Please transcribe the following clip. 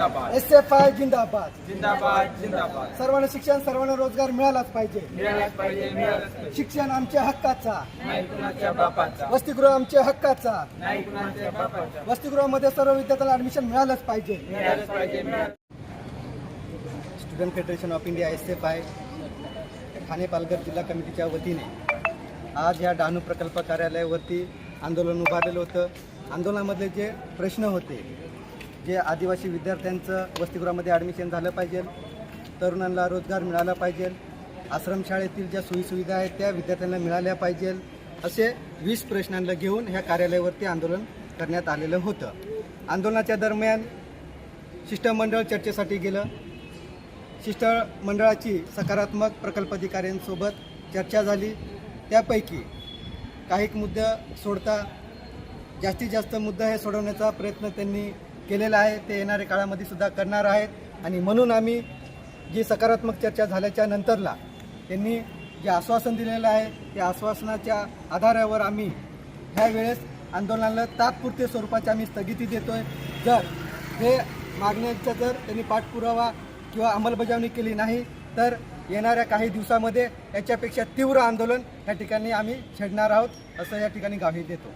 जिंदाबाद. S F I जिंदाबाद. जिंदाबाद जिंदाबाद. सर्वांना शिक्षण सर्वांना रोजगार मिळालाच पाहिजे. मिळालाच पाहिजे मिळालाच पाहिजे. शिक्षण आमच्या हक्काचा. नाही कुणाच्या बापाचा. वसतिगृह आमच्या हक्काचा. नाही कुणाच्या बापाचा. वसतिगृहामध्ये सर्व विद्यार्थ्यांना ऍडमिशन मिळालंच पाहिजे. मिळालंच पाहिजे student federation of India S F I Thane Palghar जिल्हा कमिटीच्या वतीने आज या डहाणू प्रकल्प कार्यालयावरती आंदोलन उभारलेलं होतं. आंदोलनामधले जे प्रश्न होते जे आदिवासी विद्यार्थ्यांचं वसतिगृहामध्ये ॲडमिशन झालं पाहिजे तरुणांना रोजगार मिळाला पाहिजे आश्रमशाळेतील ज्या सोयीसुविधा आहेत त्या विद्यार्थ्यांना मिळाल्या पाहिजे असे वीस प्रश्नांना घेऊन ह्या कार्यालयावरती आंदोलन करण्यात आलेलं होतं. आंदोलनाच्या दरम्यान शिष्टमंडळ चर्चेसाठी गेलं. शिष्टमंडळाची सकारात्मक प्रकल्प अधिकाऱ्यांसोबत चर्चा झाली. त्यापैकी काही मुद्दे सोडता जास्तीत जास्त मुद्दा हे सोडवण्याचा प्रयत्न त्यांनी केलेलं आहे ते येणाऱ्या काळामध्ये सुद्धा करणार आहेत. आणि म्हणून आम्ही जी सकारात्मक चर्चा झाल्याच्या नंतरला त्यांनी जे आश्वासन दिलेलं आहे त्या आश्वासनाच्या आधारावर आम्ही ह्या वेळेस आंदोलनाला तात्पुरते स्वरूपाची आम्ही स्थगिती देतो आहे जर हे मागण्यांचा जर त्यांनी पाठपुरावा किंवा अंमलबजावणी केली नाही तर येणाऱ्या काही दिवसामध्ये याच्यापेक्षा तीव्र आंदोलन या ठिकाणी आम्ही छेडणार आहोत असं या ठिकाणी गावी देतो.